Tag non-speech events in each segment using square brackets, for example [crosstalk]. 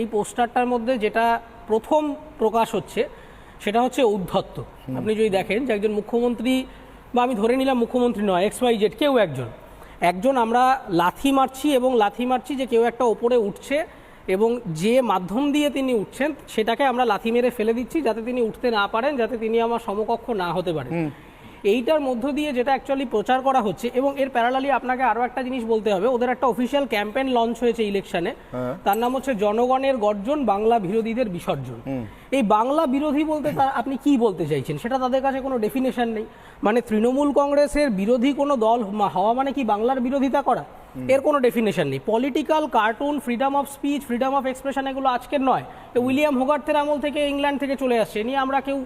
এই পোস্টারটার মধ্যে যেটা প্রথম প্রকাশ হচ্ছে সেটা হচ্ছে উদ্ধত্ত। আপনি যদি দেখেন যে একজন মুখ্যমন্ত্রী বা আমি ধরে নিলাম মুখ্যমন্ত্রী নয় এক্স ওয়াই জেড কেউ একজন। একজন আমরা লাথি মারছি এবং লাথি মারছি যে কেউ একটা ওপরে উঠছে এবং যে মাধ্যম দিয়ে তিনি উঠছেন সেটাকে আমরা লাথি মেরে ফেলে দিচ্ছি যাতে তিনি উঠতে না পারেন যাতে তিনি আমার সমকক্ষ না হতে পারেন। এইটার মধ্য দিয়ে যেটা অ্যাকচুয়ালি প্রচার করা হচ্ছে এবং এর প্যারালালি আপনাকে আরও একটা জিনিস বলতে হবে। ওদের একটা অফিসিয়াল ক্যাম্পেইন লঞ্চ হয়েছে ইলেকশনে তার নাম হচ্ছে জনগণের গর্জন বাংলা বিরোধীদের বিসর্জন। এই বাংলা বিরোধী বলতে আপনি কি বলতে চাইছেন? সেটা তাদের কাছে কোনো ডেফিনেশন নেই। মানে তৃণমূল কংগ্রেসের বিরোধী কোনো দল হওয়া মানে কি বাংলার বিরোধিতা করা? এর কোনো ডেফিনেশন নেই। Political cartoon freedom of speech freedom of expression এগুলো আজকের নয়। উইলিয়াম হোগার্থের আমল থেকে ইংল্যান্ড থেকে চলে আসছে। নিয়ে আমরা কেউ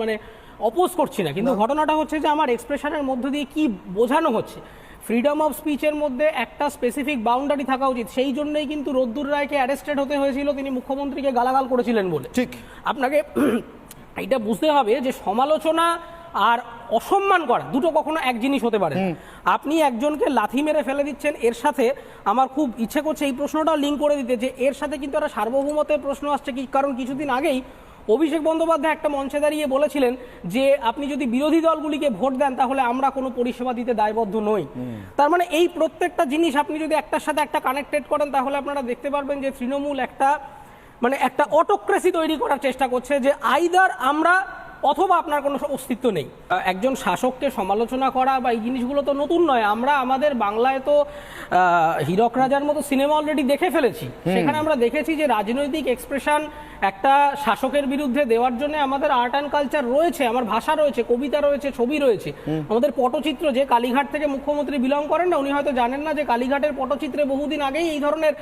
মানে অপোজ করছি না। কিন্তু ঘটনাটা হচ্ছে যে আমার এক্সপ্রেশনের মধ্য দিয়ে কি বোঝানো হচ্ছে? ফ্রিডম অফ স্পিচের মধ্যে একটা স্পেসিফিক বাউন্ডারি থাকা উচিত। সেই জন্যই কিন্তু রোদ্দুর রায়কে অ্যারেস্টেড হতে হয়েছিল তিনি মুখ্যমন্ত্রীকে গালাগাল করেছিলেন বলে। ঠিক। আপনাকে [clears throat] এটা বুঝতে হবে যে সমালোচনা আর অসম্মান করা দুটো কখনো এক জিনিস হতে পারে। আপনি একজনকে লাথি মেরে ফেলে দিচ্ছেন এর সাথে আমার খুব ইচ্ছে করছে এই প্রশ্নটাও লিঙ্ক করে দিতে যে এর সাথে কিন্তু একটা সার্বভৌমত্বের প্রশ্ন আসছে কি? কারণ কিছুদিন আগেই অভিষেক বন্দ্যোপাধ্যায় একটা মঞ্চে দাঁড়িয়ে বলেছিলেন যে আপনি যদি বিরোধী দলগুলিকে ভোট দেন তাহলে আমরা কোনো পরিষেবা দিতে দায়বদ্ধ নই। তার মানে এই প্রত্যেকটা জিনিস আপনি যদি একটার সাথে একটা কানেক্টেড করেন তাহলে আপনারা দেখতে পারবেন যে তৃণমূল একটা মানে একটা অটোক্রেসি তৈরি করার চেষ্টা করছে যে আইদার আমরা অথবা আপনার কোনো অস্তিত্ব নেই। একজন শাসককে সমালোচনা করা বা এই জিনিসগুলো তো নতুন নয়। আমরা আমাদের বাংলায় তো হীরক রাজার মতো সিনেমা অলরেডি দেখে ফেলেছি। সেখানে আমরা দেখেছি যে রাজনৈতিক এক্সপ্রেশন একটা শাসকের বিরুদ্ধে দেওয়ার জন্য আমাদের আর্ট অ্যান্ড কালচার রয়েছে আমার ভাষা রয়েছে কবিতা রয়েছে ছবি রয়েছে। আমাদের পটচিত্র যে কালীঘাট থেকে মুখ্যমন্ত্রী বিলং করেন না উনি হয়তো জানেন না যে কালীঘাটের পটচিত্রে বহুদিন আগেই এই ধরনের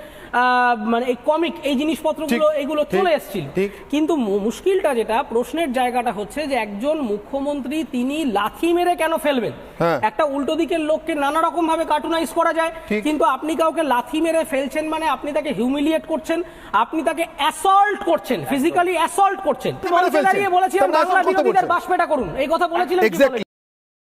মানে এই কমিক এই জিনিসপত্রগুলো এগুলো চলে এসেছিল। কিন্তু মুশকিলটা যেটা প্রশ্নের জায়গাটা হচ্ছে যে একজন মুখ্যমন্ত্রী তিনি লাথি মেরে কেন ফেলবেন? হ্যাঁ। একটা উল্টো দিকের লোককে নানা রকম ভাবে কার্টুনাইজ করা যায়। কিন্তু আপনি কাউকে লাথি মেরে ফেলছেন মানে আপনি তাকে হিউমিলিয়েট করছেন আপনি তাকে অ্যাসল্ট করছেন। ফিজিক্যালি অ্যাসল্ট করছেন বলেছিলাম ফেলছেন। দাঁড়িয়ে বলেছিলেন বাংলা বিরোধীদের। বাসপেটা করুন এই কথা বলেছিলেন.